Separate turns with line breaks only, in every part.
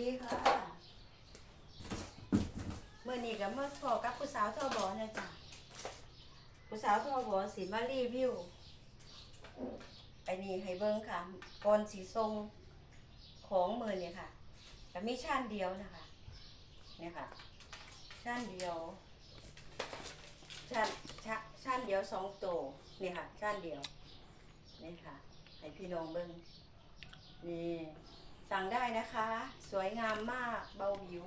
ดีค่ะเมื่อนี้ก็มาพอกับผู้สาวทอบอนะจ๊ะผู้สาวทอบอสีมารีวิวไอ้นี่ให้เบิ้งค่ะก่อนสีทรงของมือเนี่ยค่ะแต่มีชั้นเดียวนะคะเนี่ยค่ะชั้นเดียวชั้นชั้นชั้นเดียวสองตัวนี่ค่ะชั้นเดียวนี่ค่ะให้พี่น้องเบิ้งนี่ สั่งได้นะคะ สวยงามมากเบาหวิว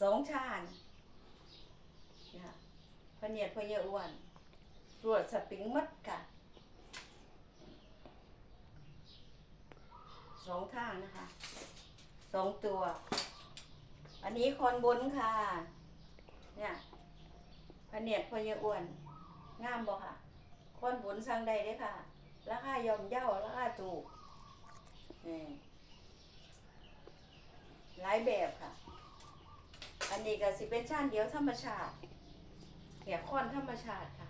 สองชานนะคะพะเนียดพะเยอะอ้วนตรวจสปริงมัดค่ะสองข้างนะคะสองตัว อันนี้คอนบนค่ะ เนี่ยพะเนียดพะเยอะอ้วน งามบ่ค่ะคอนบนสั่งได้เด้อค่ะ ราคายอมเย่าราคาถูกนี่หลายแบบค่ะ อันนี้ก็สิเป็นชานเดียวธรรมชาติแหกค่อนธรรมชาติค่ะ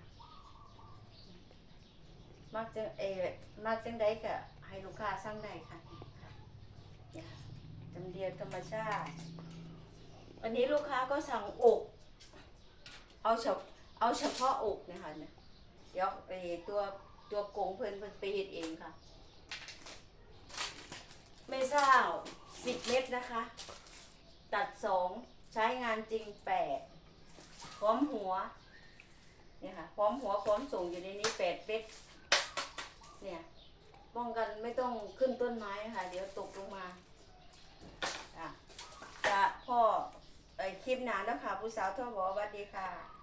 มักจะเอมักจังได้ก็ให้ลูกค้าสั่งได้ค่ะจำเดียวธรรมชาติวันนี้ลูกค้าก็สั่งอกเอาเฉพเอาเฉพาะอกนะคะเนี่ยเดี๋ยวไอตัว ตัวโกงเพิ่นเพิ่นไปเฮ็ดเองค่ะ ไม่ทราบสิบเม็ดนะคะ ตัดสองใช้งานจริงแปดพร้อมหัวเนี่ยค่ะพร้อมหัวพร้อมส่งอยู่ในนี้แปดเม็ดเนี่ยป้องกันไม่ต้องขึ้นต้นไม้ค่ะ เดี๋ยวตกลงมาอะจะพ่อไอคลิปนาแล้วค่ะ ผู้สาวทั่วบอกสวัสดีค่ะ